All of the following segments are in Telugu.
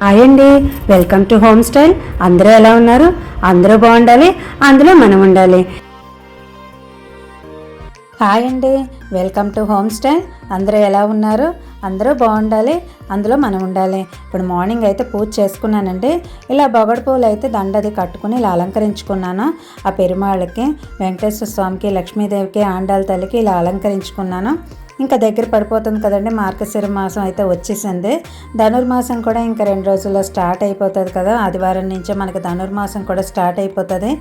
హాయ్ అండి వెల్కమ్ టు హోమ్ స్టైల్ అందరూ ఎలా ఉన్నారు? అందరూ బాగుండాలి అందులో మనం ఉండాలి. హాయ్ అండి వెల్కమ్ టు హోమ్ స్టైల్ అందరూ ఎలా ఉన్నారు? అందరూ బాగుండాలి అందులో మనం ఉండాలి. ఇప్పుడు మార్నింగ్ అయితే పూజ చేసుకున్నానండి. ఇలా బొగడు పూలు అయితే దండది కట్టుకుని ఇలా అలంకరించుకున్నాను. ఆ పెరుమాళ్ళకి వెంకటేశ్వర స్వామికి లక్ష్మీదేవికి ఆండాల తల్లికి ఇలా అలంకరించుకున్నాను. ఇంకా దగ్గర పడిపోతుంది కదండి. మార్గశిర మాసం అయితే వచ్చేసింది. ధనుర్మాసం కూడా ఇంకా రెండు రోజుల్లో స్టార్ట్ అయిపోతుంది కదా. ఆదివారం నుంచే మనకి ధనుర్మాసం కూడా స్టార్ట్ అయిపోతుంది.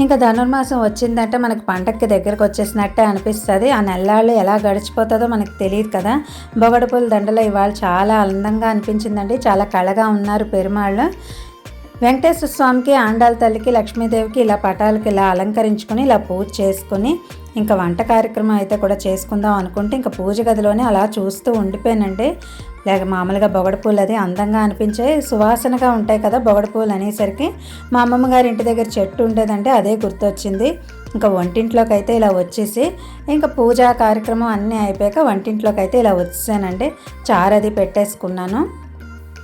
ఇంకా ధనుర్మాసం వచ్చిందంటే మనకి పంటకి దగ్గరకు వచ్చేసినట్టే అనిపిస్తుంది. ఆ నెల్లాళ్ళు ఎలా గడిచిపోతుందో మనకు తెలియదు కదా. బొగడపూల దండలో ఇవాళ చాలా అందంగా అనిపించిందండి. చాలా కళగా ఉన్నారు పెరుమాళ్ళు. వెంకటేశ్వర స్వామికి ఆండాల తల్లికి లక్ష్మీదేవికి ఇలా పటాలకి ఇలా అలంకరించుకొని ఇలా పూజ చేసుకుని ఇంకా వంట కార్యక్రమం అయితే కూడా చేసుకుందాం అనుకుంటే ఇంకా పూజ గదిలోనే అలా చూస్తూ ఉండిపోయానండి. లేక మామూలుగా బొగడ పూలు అది అందంగా అనిపించే సువాసనగా ఉంటాయి కదా బొగడ పూలు అనేసరికి మా అమ్మమ్మ గారి ఇంటి దగ్గర చెట్టు ఉండేదంటే అదే గుర్తొచ్చింది. ఇంకా వంటింట్లోకి అయితే ఇలా వచ్చేసి ఇంకా పూజా కార్యక్రమం అన్నీ అయిపోయాక వంటింట్లోకి అయితే ఇలా వచ్చేసానండి. చారది అది పెట్టేసుకున్నాను.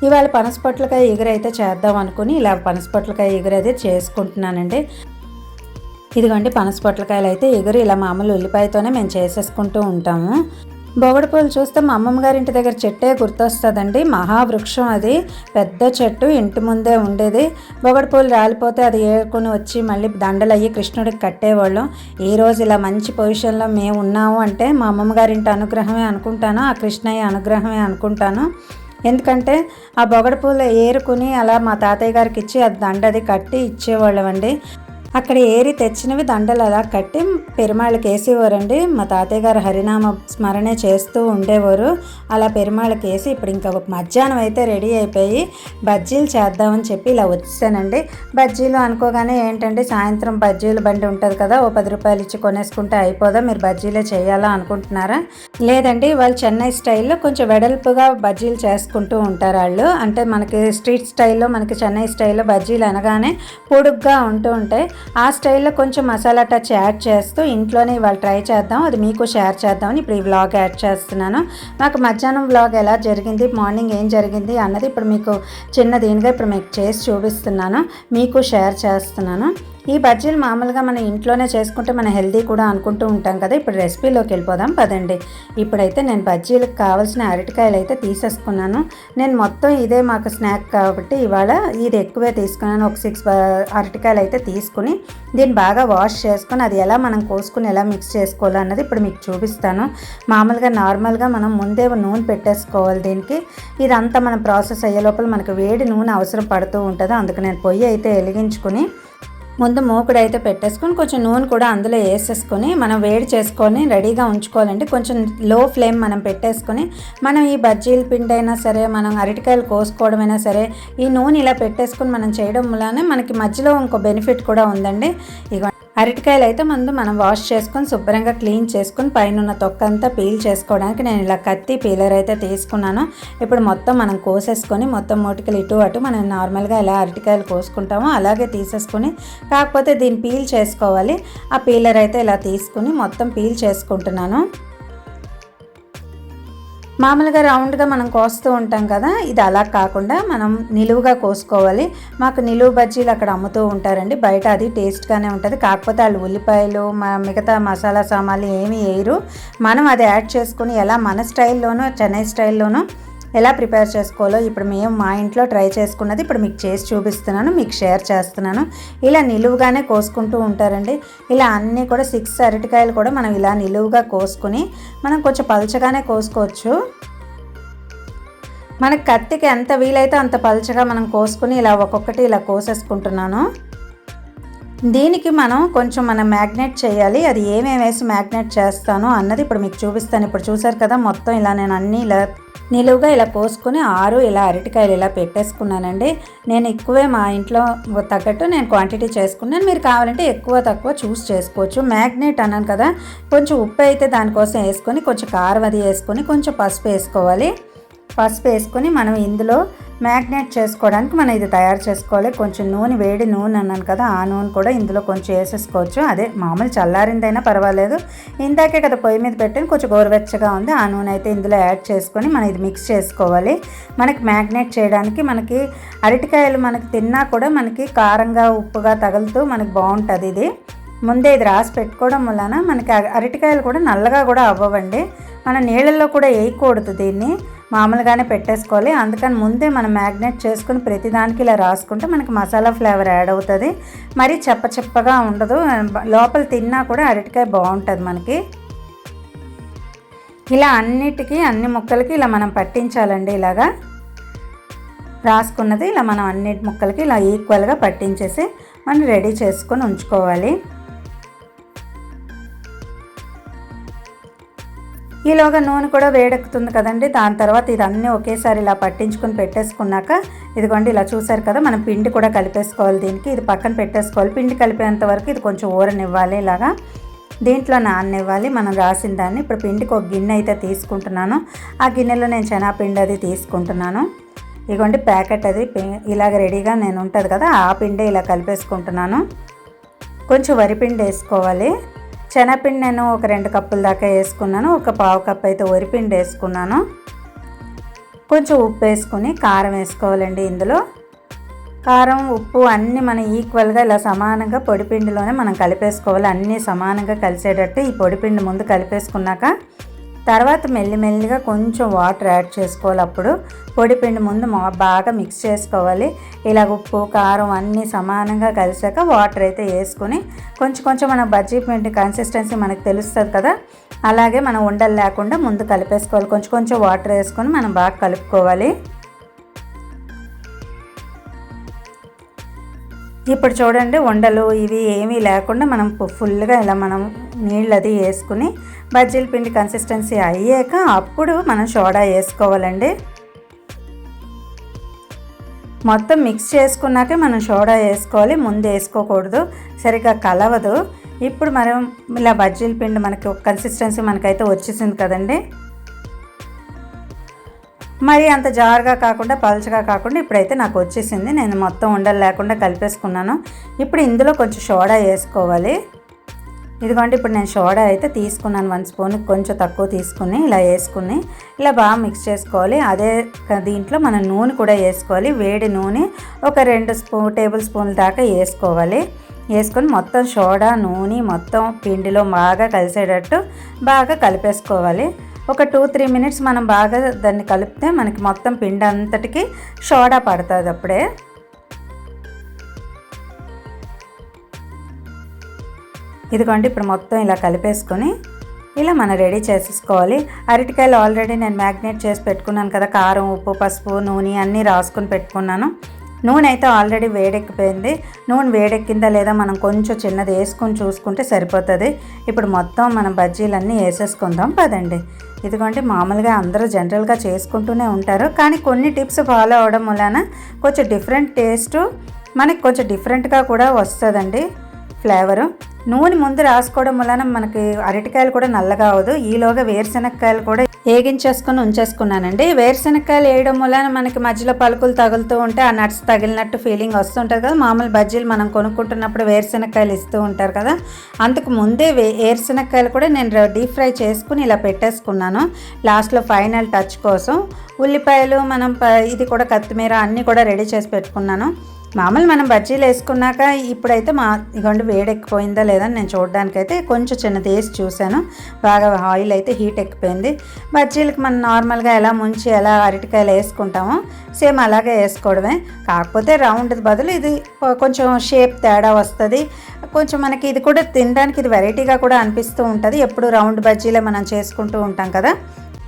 ఇవాళ పనసపొట్లకాయ ఎగురైతే చేద్దాం అనుకుని ఇలా పనసపొట్లకాయ ఎగురైతే చేసుకుంటున్నానండి. ఇదిగోండి పనసపొట్లకాయలు అయితే ఎగురు ఇలా మామూలు ఉల్లిపాయతోనే మేము చేసేసుకుంటూ ఉంటాము. బొగడపూలు చూస్తే మా అమ్మమ్మ గారి ఇంటి దగ్గర చెట్టే గుర్తొస్తుందండి. మహావృక్షం అది. పెద్ద చెట్టు ఇంటి ముందే ఉండేది. బొగడపూలు రాలిపోతే అది ఏరుకుని వచ్చి మళ్ళీ దండలు అయ్యి కృష్ణుడికి కట్టేవాళ్ళం. ఈ రోజు ఇలా మంచి పొజిషన్లో మేము ఉన్నాము అంటే మా అమ్మమ్మ గారి ఇంటి అనుగ్రహమే అనుకుంటాను ఆ కృష్ణయ్య అనుగ్రహమే అనుకుంటాను. ఎందుకంటే ఆ బొగడ పూలు ఏరుకుని అలా మా తాతయ్య గారికి ఇచ్చి అది దండది కట్టి ఇచ్చేవాళ్ళం అండి అక్కడ ఏరి తెచ్చినవి దండలు అలా కట్టి పెరుమాళ్ళకి వేసేవారండి. మా తాతయ్య గారు హరినామ స్మరణే చేస్తూ ఉండేవారు. అలా పెరుమాళ్ళకి వేసి ఇప్పుడు ఇంకా మధ్యాహ్నం అయితే రెడీ అయిపోయి బజ్జీలు చేద్దామని చెప్పి ఇలా వచ్చానండి. బజ్జీలు అనుకోగానే ఏంటంటే సాయంత్రం బజ్జీలు బండి ఉంటుంది కదా ఓ పది రూపాయలు ఇచ్చి కొనేసుకుంటే అయిపోదా మీరు బజ్జీలే చేయాలా అనుకుంటున్నారా? లేదండి వాళ్ళు చెన్నై స్టైల్లో కొంచెం వెడల్పుగా బజ్జీలు చేసుకుంటూ ఉంటారు వాళ్ళు అంటే మనకి స్ట్రీట్ స్టైల్లో మనకి చెన్నై స్టైల్లో బజ్జీలు అనగానే పొడుగ్గా ఉంటూ ఉంటాయి. ఆ స్టైల్లో కొంచెం మసాలా టచ్ యాడ్ చేస్తూ ఇంట్లోనే ఇవాళ ట్రై చేద్దాం. అది మీకు షేర్ చేద్దామని ఇప్పుడు ఈ వ్లాగ్ యాడ్ చేస్తున్నాను. నాకు మధ్యాహ్నం వ్లాగ్ ఎలా జరిగింది మార్నింగ్ ఏం జరిగింది అన్నది ఇప్పుడు మీకు చిన్న దీనిగా ఇప్పుడు మీకు చేసి చూపిస్తున్నాను. మీకు షేర్ చేస్తున్నాను. ఈ బజ్జీలు మామూలుగా మన ఇంట్లోనే చేసుకుంటే మన హెల్దీ కూడా అనుకుంటూ ఉంటాం కదా. ఇప్పుడు రెసిపీలోకి వెళ్ళిపోదాం పదండి. ఇప్పుడైతే నేను బజ్జీలకు కావాల్సిన అరటికాయలు అయితే తీసేసుకున్నాను. నేను మొత్తం ఇదే మాకు స్నాక్ కాబట్టి ఇవాళ ఇది ఎక్కువే తీసుకున్నాను. ఒక సిక్స్ అరటికాయలు అయితే తీసుకుని దీన్ని బాగా వాష్ చేసుకొని అది ఎలా మనం కోసుకుని ఎలా మిక్స్ చేసుకోవాలో అన్నది ఇప్పుడు మీకు చూపిస్తాను. మామూలుగా నార్మల్గా మనం ముందే నూనె పెట్టేసుకోవాలి దీనికి. ఇదంతా మనం ప్రాసెస్ అయ్యే లోపల మనకు వేడి నూనె అవసరం పడుతూ ఉంటుంది. అందుకు నేను పొయ్యి అయితే వెలిగించుకుని ముందు మూకుడు అయితే పెట్టేసుకొని కొంచెం నూనె కూడా అందులో వేసేసుకొని మనం వేడి చేసుకొని రెడీగా ఉంచుకోవాలంటే కొంచెం లో ఫ్లేమ్ మనం పెట్టేసుకొని మనం ఈ బజ్జీల పిండి అయినా సరే మనం అరటికాయలు కోసుకోవడమైనా సరే ఈ నూనె ఇలా పెట్టేసుకొని మనం చేయడం వల్లనే మనకి మధ్యలో ఇంకో బెనిఫిట్ కూడా ఉందండి. ఇక అరటికాయలు అయితే ముందు మనం వాష్ చేసుకొని శుభ్రంగా క్లీన్ చేసుకొని పైన ఉన్న తొక్క అంతా పీల్ చేసుకోవడానికి నేను ఇలా కత్తి పీలర్ అయితే తీసుకున్నాను. ఇప్పుడు మొత్తం మనం కోసేసుకొని మొత్తం మూటికలు ఇటు అటు మనం నార్మల్గా ఎలా అరటికాయలు కోసుకుంటామో అలాగే తీసేసుకొని కాకపోతే దీన్ని పీల్ చేసుకోవాలి. ఆ పీలర్ అయితే ఇలా తీసుకుని మొత్తం పీల్ చేసుకుంటున్నాను. మామూలుగా రౌండ్గా మనం కోస్తూ ఉంటాం కదా ఇది అలా కాకుండా మనం నిలువుగా కోసుకోవాలి. మాకు నిలువు బజ్జీలు అక్కడ అమ్ముతూ ఉంటారండి. బయట అది టేస్ట్గానే ఉంటుంది. కాకపోతే వాళ్ళు ఉల్లిపాయలు మా మిగతా మసాలా సామాన్లు ఏమీ వేయరు. మనం అది యాడ్ చేసుకుని ఎలా మన స్టైల్లోనూ చెన్నై స్టైల్లోనూ ఎలా ప్రిపేర్ చేసుకోవాలో ఇప్పుడు మేము మా ఇంట్లో ట్రై చేసుకున్నది ఇప్పుడు మీకు చేసి చూపిస్తున్నాను మీకు షేర్ చేస్తున్నాను. ఇలా నిలువుగానే కోసుకుంటూ ఉంటారండి. ఇలా అన్నీ కూడా సిక్స్ అరటికాయలు కూడా మనం ఇలా నిలువుగా కోసుకుని మనం కొంచెం పలచగానే కోసుకోవచ్చు. మనకి కత్తికి ఎంత వీలైతే అంత పలచగా మనం కోసుకుని ఇలా ఒక్కొక్కటి ఇలా కోసేసుకుంటున్నాను. దీనికి మనం కొంచెం మనం మ్యాగ్నెట్ చేయాలి. అది ఏమేమి వేసి మ్యాగ్నెట్ చేస్తాను అన్నది ఇప్పుడు మీకు చూపిస్తాను. ఇప్పుడు చూసారు కదా మొత్తం ఇలా నేను అన్నీ ఇలా నిలువుగా ఇలా కోసుకొని ఆరు ఇలా అరటికాయలు ఇలా పెట్టేసుకున్నానండి. నేను ఎక్కువే మా ఇంట్లో తగ్గట్టు నేను క్వాంటిటీ చేసుకున్నాను. మీరు కావాలంటే ఎక్కువ తక్కువ చూస్ చేసుకోవచ్చు. మ్యాగ్నెట్ అన్నాను కదా కొంచెం ఉప్పు అయితే దానికోసం వేసుకొని కొంచెం కారం అది వేసుకొని కొంచెం పసుపు వేసుకోవాలి. పసుపు వేసుకొని మనం ఇందులో మ్యాగ్నేట్ చేసుకోవడానికి మనం ఇది తయారు చేసుకోవాలి. కొంచెం నూనె వేడి నూనె అన్నాను కదా ఆ నూనె కూడా ఇందులో కొంచెం వేసేసుకోవచ్చు. అదే మామూలు చల్లారిందైనా పర్వాలేదు. ఇందాకే కదా పొయ్యి మీద పెట్టిన కొంచెం గోరువెచ్చగా ఉంది. ఆ నూనె అయితే ఇందులో యాడ్ చేసుకొని మనం ఇది మిక్స్ చేసుకోవాలి. మనకి మ్యాగ్నేట్ చేయడానికి మనకి అరటికాయలు మనకి తిన్నా కూడా మనకి కారంగా ఉప్పుగా తగులుతూ మనకి బాగుంటుంది ఇది. ముందే ఇది రాసి పెట్టుకోవడం వలన మనకి అరటికాయలు కూడా నల్లగా కూడా అవ్వవండి. మన నీళ్ళల్లో కూడా వేయకూడదు దీన్ని. మామూలుగానే పెట్టేసుకోవాలి. అందుకని ముందే మనం మ్యాగ్నేట్ చేసుకుని ప్రతిదానికి ఇలా రాసుకుంటే మనకి మసాలా ఫ్లేవర్ యాడ్ అవుతుంది. మరీ చెప్ప చెప్పగా ఉండదు. లోపల తిన్నా కూడా అరటికాయ బాగుంటుంది మనకి. ఇలా అన్నిటికీ అన్ని ముక్కలకి ఇలా మనం పట్టించాలండి ఇలాగా. రాసుకున్నది ఇలా మనం అన్నిటి ముక్కలకి ఇలా ఈక్వల్గా పట్టించేసి మనం రెడీ చేసుకొని ఉంచుకోవాలి. ఈలోగా నూనె కూడా వేడెక్కుతుంది కదండి. దాని తర్వాత ఇదన్నీ ఒకేసారి ఇలా పట్టించుకొని పెట్టేసుకున్నాక ఇదిగోండి ఇలా చూసారు కదా మనం పిండి కూడా కలిపేసుకోవాలి దీనికి. ఇది పక్కన పెట్టేసుకోవాలి. పిండి కలిపేంత వరకు ఇది కొంచెం ఊరనివ్వాలి ఇలాగా. దీంట్లో నాననివ్వాలి. మనం రాసిన దాన్ని. ఇప్పుడు పిండికి ఒక గిన్నె అయితే తీసుకుంటున్నాను. ఆ గిన్నెలో నేను శనగపిండి అది తీసుకుంటున్నాను. ఇదిగోండి ప్యాకెట్ అది. ఇలాగ రెడీగా నేను ఉంటుంది కదా ఆ పిండే ఇలా కలిపేసుకుంటున్నాను. కొంచెం వరిపిండి వేసుకోవాలి. శనగపిండి నేను ఒక రెండు కప్పుల దాకా వేసుకున్నాను. ఒక పావు కప్ అయితే వరిపిండి వేసుకున్నాను. కొంచెం ఉప్పు వేసుకుని కారం వేసుకోవాలండి ఇందులో. కారం ఉప్పు అన్నీ మనం ఈక్వల్గా ఇలా సమానంగా పొడిపిండిలోనే మనం కలిపేసుకోవాలి. అన్నీ సమానంగా కలిసేటట్టు ఈ పొడిపిండి ముందు కలిపేసుకున్నాక తర్వాత మెల్లిమెల్లిగా కొంచెం వాటర్ యాడ్ చేసుకోవాలి అప్పుడు పొడి పిండి ముందు బాగా మిక్స్ చేసుకోవాలి. ఇలా ఉప్పు కారం అన్నీ సమానంగా కలిసాక వాటర్ అయితే వేసుకొని కొంచెం కొంచెం మన బజ్జీ పిండి కన్సిస్టెన్సీ మనకు తెలుస్తుంది కదా? అలాగే మనం ఉండలు లేకుండా ముందు కలిపేసుకోవాలి. కొంచెం కొంచెం వాటర్ వేసుకొని మనం బాగా కలుపుకోవాలి. ఇప్పుడు చూడండి ఉండలు ఇవి ఏమీ లేకుండా మనం ఫుల్గా ఇలా మనం నీళ్ళు అది వేసుకుని బజ్జీల పిండి కన్సిస్టెన్సీ అయ్యాక అప్పుడు మనం సోడా వేసుకోవాలండి. మొత్తం మిక్స్ చేసుకున్నాకే మనం సోడా వేసుకోవాలి ముందు వేసుకోకూడదు సరిగ్గా కలవదు. ఇప్పుడు మనం ఇలా బజ్జీల పిండి మనకి కన్సిస్టెన్సీ మనకైతే వచ్చేసింది కదండి. మరి అంత జారుగా కాకుండా పలచగా కాకుండా ఇప్పుడైతే నాకు వచ్చేసింది. నేను మొత్తం ఉండలు లేకుండా కలిపేసుకున్నాను. ఇప్పుడు ఇందులో కొంచెం సోడా వేసుకోవాలి. ఇదిగోండి ఇప్పుడు నేను సోడా అయితే తీసుకున్నాను. వన్ స్పూన్ కొంచెం తక్కువ తీసుకుని ఇలా వేసుకుని ఇలా బాగా మిక్స్ చేసుకోవాలి. అదే దీంట్లో మనం నూనె కూడా వేసుకోవాలి. వేడి నూనె ఒక రెండు స్పూ టేబుల్ స్పూన్ల దాకా వేసుకోవాలి. వేసుకొని మొత్తం సోడా నూనె మొత్తం పిండిలో బాగా కలిసేటట్టు బాగా కలిపేసుకోవాలి. ఒక టూ త్రీ మినిట్స్ మనం బాగా దాన్ని కలిపితే మనకి మొత్తం పిండి అంతటికి సోడా పడుతుంది అప్పుడే. ఇదిగోండి ఇప్పుడు మొత్తం ఇలా కలిపేసుకొని ఇలా మనం రెడీ చేసేసుకోవాలి. అరటికాయలు ఆల్రెడీ నేను మ్యాగ్నేట్ చేసి పెట్టుకున్నాను కదా కారం ఉప్పు పసుపు నూనె అన్నీ రాసుకొని పెట్టుకున్నాను. నూనె అయితే ఆల్రెడీ వేడెక్కిపోయింది. నూనె వేడెక్కిందా లేదా మనం కొంచెం చిన్నది వేసుకొని చూసుకుంటే సరిపోతుంది. ఇప్పుడు మొత్తం మనం బజ్జీలన్నీ వేసేసుకుందాం పదండి. ఇదిగోండి మామూలుగా అందరూ జనరల్గా చేసుకుంటూనే ఉంటారు. కానీ కొన్ని టిప్స్ ఫాలో అవడం వలన కొంచెం డిఫరెంట్ టేస్ట్ మనకి కొంచెం డిఫరెంట్గా కూడా వస్తుందండి. ఫ్లేవరు. నూనె ముందు రాసుకోవడం వలన మనకి అరటికాయలు కూడా నల్లగా అవ్వదు. ఈలోగా వేరుశెనక్కాయలు కూడా వేగించేసుకొని ఉంచేసుకున్నానండి. వేరుశెనక్కాయలు వేయడం వలన మనకి మధ్యలో పలుకులు తగులుతూ ఉంటే ఆ నట్స్ తగిలినట్టు ఫీలింగ్ వస్తుంటుంది కదా. మామూలు బజ్జీలు మనం కొనుక్కుంటున్నప్పుడు వేరుశెనక్కాయలు ఇస్తూ ఉంటారు కదా. అందుకు ముందే వే వేరుశెనక్కాయలు కూడా నేను డీప్ ఫ్రై చేసుకుని ఇలా పెట్టేసుకున్నాను. లాస్ట్లో ఫైనల్ టచ్ కోసం. ఉల్లిపాయలు మనం ఇది కూడా కొత్తిమీర అన్నీ కూడా రెడీ చేసి పెట్టుకున్నాను. మామూలు మనం బజ్జీలు వేసుకున్నాక ఇప్పుడైతే మా ఇగోండి వేడెక్కిపోయిందా లేదని నేను చూడడానికైతే కొంచెం చిన్నది వేసి చూశాను. బాగా ఆయిల్ అయితే హీట్ ఎక్కిపోయింది. బజ్జీలకు మనం నార్మల్గా ఎలా ముంచి ఎలా అరటికాయలు వేసుకుంటామో సేమ్ అలాగే వేసుకోవడమే. కాకపోతే రౌండ్ బదులు ఇది కొంచెం షేప్ తేడా వస్తుంది. కొంచెం మనకి ఇది కూడా తినడానికి ఇది వెరైటీగా కూడా అనిపిస్తూ ఉంటుంది. ఎప్పుడు రౌండ్ బజ్జీలే మనం చేసుకుంటూ ఉంటాం కదా.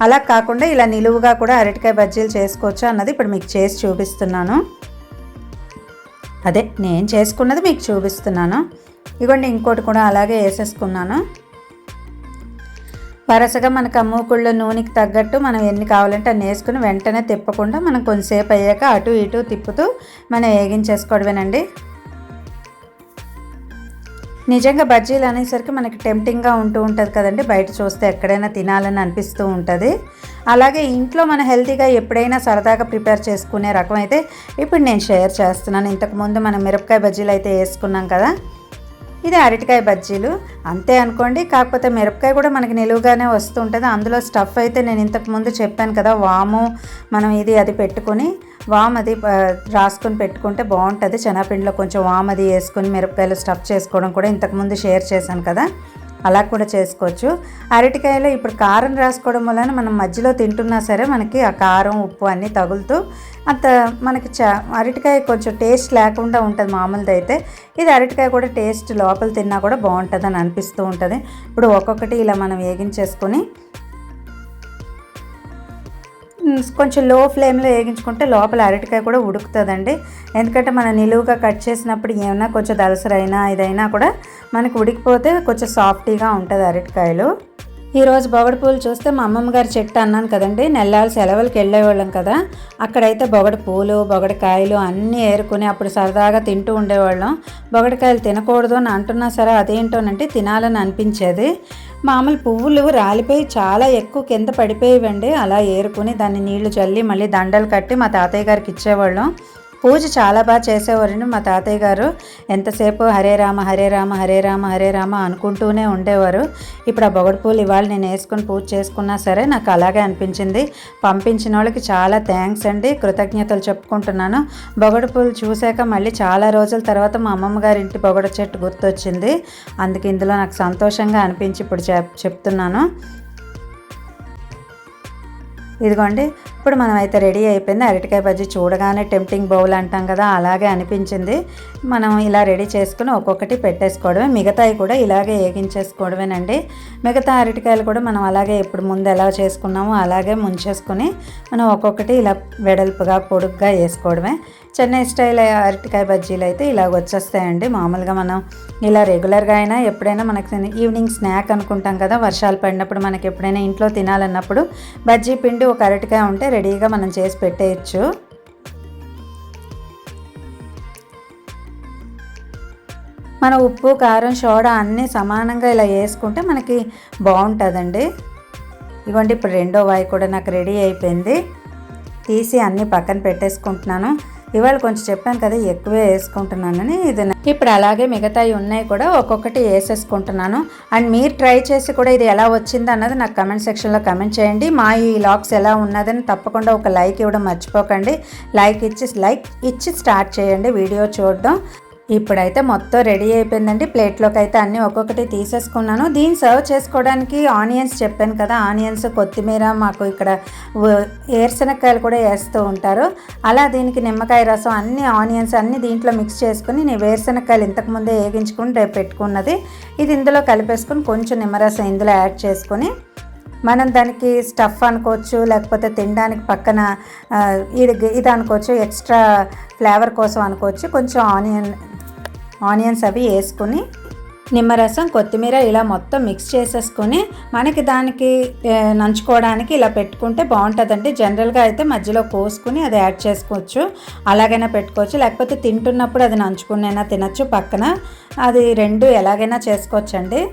అలా కాకుండా ఇలా నిలువుగా కూడా అరటికాయ బజ్జీలు చేసుకోవచ్చు అన్నది ఇప్పుడు మీకు చేసి చూపిస్తున్నాను. అదే నేను చేసుకున్నది మీకు చూపిస్తున్నాను. ఇదిగోండి ఇంకోటి కూడా అలాగే వేసేసుకున్నాను. వరుసగా మనకు అమ్మూకుళ్ళు నూనెకి తగ్గట్టు మనం ఎన్ని కావాలంటే అన్ని వేసుకుని వెంటనే తిప్పకుండా మనం కొంతసేపు అయ్యాక అటు ఇటు తిప్పుతూ మనం వేగించేసుకోవడమేనండి. నిజంగా బజ్జీలు అనేసరికి మనకి టెంప్టింగ్గా ఉంటూ ఉంటుంది కదండి. బయట చూస్తే ఎక్కడైనా తినాలని అనిపిస్తూ ఉంటుంది. అలాగే ఇంట్లో మన హెల్తీగా ఎప్పుడైనా సరదాగా ప్రిపేర్ చేసుకునే రకం అయితే ఇప్పుడు నేను షేర్ చేస్తున్నాను. ఇంతకుముందు మనం మిరపకాయ బజ్జీలు అయితే వేసుకున్నాం కదా. ఇది అరటికాయ బజ్జీలు. అంతే అనుకోండి. కాకపోతే మిరపకాయ కూడా మనకి నిలువుగానే వస్తూ ఉంటుంది అందులో స్టఫ్ అయితే నేను ఇంతకుముందు చెప్పాను కదా వాము. మనం ఇది అది పెట్టుకొని వామ్ అది రాసుకొని పెట్టుకుంటే బాగుంటుంది. శనగపిండిలో కొంచెం వామ్ అది వేసుకొని మిరపకాయలు స్టఫ్ చేసుకోవడం కూడా ఇంతకుముందు షేర్ చేశాను కదా. అలా కూడా చేసుకోవచ్చు. అరటికాయలో ఇప్పుడు కారం రాసుకోవడం వలన మనం మధ్యలో తింటున్నా సరే మనకి ఆ కారం ఉప్పు అన్నీ తగులుతూ అంత మనకి చా అరటికాయ కొంచెం టేస్ట్ లేకుండా ఉంటుంది మామూలుది అయితే. ఇది అరటికాయ కూడా టేస్ట్ లోపల తిన్నా కూడా బాగుంటుంది అని అనిపిస్తూ ఉంటుంది. ఇప్పుడు ఒక్కొక్కటి ఇలా మనం వేగించేసుకొని కొంచెం లో ఫ్లేమ్లో వేగించుకుంటే లోపల అరటికాయ కూడా ఉడుకుతుందండి. ఎందుకంటే మనం నిలువుగా కట్ చేసినప్పుడు ఏమైనా కొంచెం దలసరైనా ఇదైనా కూడా మనకు ఉడికిపోతే కొంచెం సాఫ్టీగా ఉంటుంది అరటికాయలు. ఈరోజు బొగడ పూలు చూస్తే మా అమ్మమ్మ గారి చెట్టు అన్నాను కదండి. నెల్లాలు సెలవులకి వెళ్ళేవాళ్ళం కదా. అక్కడైతే బొగడ పూలు బొగడకాయలు అన్నీ ఏరుకుని అప్పుడు సరదాగా తింటూ ఉండేవాళ్ళం. బొగడకాయలు తినకూడదు అని అంటున్నా సరే అదేంటోనంటే తినాలని అనిపించేది. మామూలు పువ్వులు రాలిపోయి చాలా ఎక్కువ కింద పడిపోయేవండి. అలా ఏరుకుని దాన్ని నీళ్ళు చల్లి మళ్ళీ దండలు కట్టి మా తాతయ్య గారికి ఇచ్చేవాళ్ళం. పూజ చాలా బాగా చేసేవారండి మా తాతయ్య గారు. ఎంతసేపు హరే రామ హరే రామ హరే రామ హరే రామ అనుకుంటూనే ఉండేవారు. ఇప్పుడు ఆ బొగడు పూలు ఇవాళ నేను వేసుకుని పూజ చేసుకున్నా సరే నాకు అలాగే అనిపించింది. పంపించిన వాళ్ళకి చాలా థ్యాంక్స్ అండి. కృతజ్ఞతలు చెప్పుకుంటున్నాను. బొగడు పూలు చూశాక మళ్ళీ చాలా రోజుల తర్వాత మా అమ్మమ్మ గారి ఇంటి బొగడ చెట్టు గుర్తొచ్చింది. అందుకే ఇందులో నాకు సంతోషంగా అనిపించి ఇప్పుడు చెప్తున్నాను. ఇదిగోండి ఇప్పుడు మనం అయితే రెడీ అయిపోయింది. అరటికాయ బజ్జీ చూడగానే టెంప్టింగ్ బౌల్ అంటాం కదా అలాగే అనిపించింది. మనం ఇలా రెడీ చేసుకుని ఒక్కొక్కటి పెట్టేసుకోవడమే. మిగతాయి కూడా ఇలాగే వేగించేసుకోవడమేనండి మిగతా అరటికాయలు కూడా మనం అలాగే ఇప్పుడు ముందు ఎలా చేసుకున్నామో అలాగే ముంచేసుకొని మనం ఒక్కొక్కటి ఇలా వెడల్పుగా పొడుగ్గా వేసుకోవడమే. చెన్నై స్టైల్ అరటికాయ బజ్జీలు అయితే ఇలాగ వచ్చేస్తాయండి. మామూలుగా మనం ఇలా రెగ్యులర్గా అయినా ఎప్పుడైనా మనకి ఈవినింగ్ స్నాక్ అనుకుంటాం కదా వర్షాలు పడినప్పుడు మనకి ఎప్పుడైనా ఇంట్లో తినాలన్నప్పుడు బజ్జీ పిండి ఒక అరటికాయ ఉంటే రెడీగా మనం చేసి పెట్టేయచ్చు. మన ఉప్పు కారం సోడా అన్నీ సమానంగా ఇలా వేసుకుంటే మనకి బాగుంటుందండి. ఇవ్వండి ఇప్పుడు రెండో వాయి కూడా నాకు రెడీ అయిపోయింది. తీసి అన్నీ పక్కన పెట్టేసుకుంటున్నాను. ఇవాళ కొంచెం చెప్పాను కదా ఎక్కువే వేసుకుంటున్నానని ఇది ఇప్పుడు అలాగే మిగతాయి ఉన్నాయి కూడా ఒక్కొక్కటి వేసేసుకుంటున్నాను. అండ్ మీరు ట్రై చేసి కూడా ఇది ఎలా వచ్చింది అన్నది నాకు కమెంట్ సెక్షన్లో కమెంట్ చేయండి. మా ఈ లాక్స్ ఎలా ఉన్నదని తప్పకుండా ఒక లైక్ ఇవ్వడం మర్చిపోకండి. లైక్ ఇచ్చి లైక్ ఇచ్చి స్టార్ట్ చేయండి వీడియో చూడడం. ఇప్పుడైతే మొత్తం రెడీ అయిపోయిందండి. ప్లేట్లోకి అయితే అన్నీ ఒక్కొక్కటి తీసేసుకున్నాను. దీన్ని సర్వ్ చేసుకోవడానికి ఆనియన్స్ చెప్పాను కదా. ఆనియన్స్ కొత్తిమీర మాకు ఇక్కడ ఏరుశనక్కాయలు కూడా వేస్తూ ఉంటారు. అలా దీనికి నిమ్మకాయ రసం అన్ని ఆనియన్స్ అన్ని దీంట్లో మిక్స్ చేసుకుని నేను వేరుశనక్కాయలు ఇంతకుముందే వేగించుకుని రేపు పెట్టుకున్నది. ఇది ఇందులో కలిపేసుకుని కొంచెం నిమ్మరసం ఇందులో యాడ్ చేసుకొని మనం దానికి స్టఫ్ అనుకోవచ్చు లేకపోతే తినడానికి పక్కన ఇది ఇది అనుకోవచ్చు ఎక్స్ట్రా ఫ్లేవర్ కోసం అనుకోవచ్చు కొంచెం ఆనియన్ ఆనియన్స్ అవి వేసుకుని నిమ్మరసం కొత్తిమీర ఇలా మొత్తం మిక్స్ చేసేసుకొని మనకి దానికి నంచుకోవడానికి ఇలా పెట్టుకుంటే బాగుంటుందండి. జనరల్గా అయితే మధ్యలో కోసుకుని అది యాడ్ చేసుకోవచ్చు. అలాగైనా పెట్టుకోవచ్చు. లేకపోతే తింటున్నప్పుడు అది నంచుకునైనా తినచ్చు పక్కన. అది రెండు ఎలాగైనా చేసుకోవచ్చండి.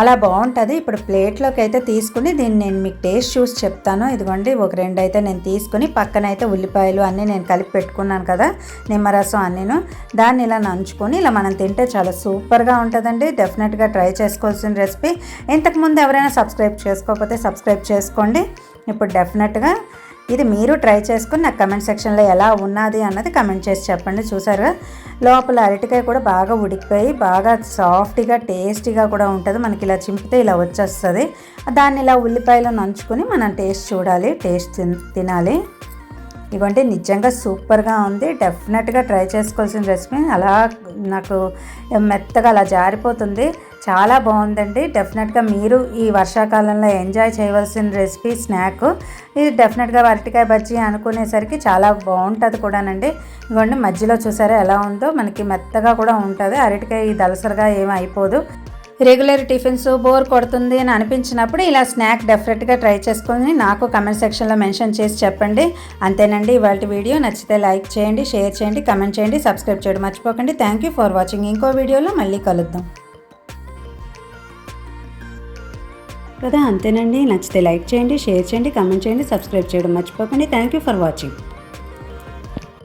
అలా బాగుంటుంది. ఇప్పుడు ప్లేట్లోకి అయితే తీసుకుని దీన్ని నేను మీకు టేస్ట్ చూసి చెప్తాను. ఇదిగోండి ఒక రెండు అయితే నేను తీసుకుని పక్కన అయితే ఉల్లిపాయలు అన్నీ నేను కలిపి పెట్టుకున్నాను కదా నిమ్మరసం అన్నీను. దాన్ని ఇలా నంచుకొని ఇలా మనం తింటే చాలా సూపర్గా ఉంటుందండి. డెఫినెట్గా ట్రై చేసుకోవాల్సిన రెసిపీ. ఇంతకుముందు ఎవరైనా సబ్స్క్రైబ్ చేసుకోకపోతే సబ్స్క్రైబ్ చేసుకోండి. ఇప్పుడు డెఫినెట్గా ఇది మీరు ట్రై చేసుకుని నాకు కమెంట్ సెక్షన్లో ఎలా ఉన్నది అన్నది కమెంట్ చేసి చెప్పండి. చూసారుగా లోపల అరటికాయ కూడా బాగా ఉడికిపోయి బాగా సాఫ్ట్గా టేస్టీగా కూడా ఉంటుంది. మనకి ఇలా చింపితే ఇలా వచ్చేస్తుంది. దాన్ని ఇలా ఉల్లిపాయలు నంచుకొని మనం టేస్ట్ చూడాలి టేస్ట్ తినాలి. ఇవంటే నిజంగా సూపర్గా ఉంది. డెఫినెట్గా ట్రై చేసుకోవాల్సిన రెసిపీ. అలా నాకు మెత్తగా అలా జారిపోతుంది. చాలా బాగుందండి. డెఫినెట్గా మీరు ఈ వర్షాకాలంలో ఎంజాయ్ చేయవలసిన రెసిపీ స్నాక్. ఇది డెఫినెట్గా అరటికాయ బజ్జీ అనుకునేసరికి చాలా బాగుంటుంది కూడానండి. ఇవ్వండి మధ్యలో చూసారా ఎలా ఉందో? మనకి మెత్తగా కూడా ఉంటుంది. అరటికాయ దలసరిగా ఏమీ అయిపోదు. రెగ్యులర్ టిఫిన్స్ బోర్ కొడుతుంది అని అనిపించినప్పుడు ఇలా స్నాక్ డెఫినెట్గా ట్రై చేసుకొని నాకు కమెంట్ సెక్షన్లో మెన్షన్ చేసి చెప్పండి. అంతేనండి ఇవాళ వీడియో నచ్చితే లైక్ చేయండి షేర్ చేయండి కమెంట్ చేయండి సబ్స్క్రైబ్ చేయడం మర్చిపోకండి. Thank you for watching. ఇంకో వీడియోలో మళ్ళీ కలుద్దాం. కదా అంతేనండి. నచ్చితే లైక్ చేయండి షేర్ చేయండి కమెంట్ చేయండి సబ్స్క్రైబ్ చేయడం మర్చిపోకండి. Thank you for watching.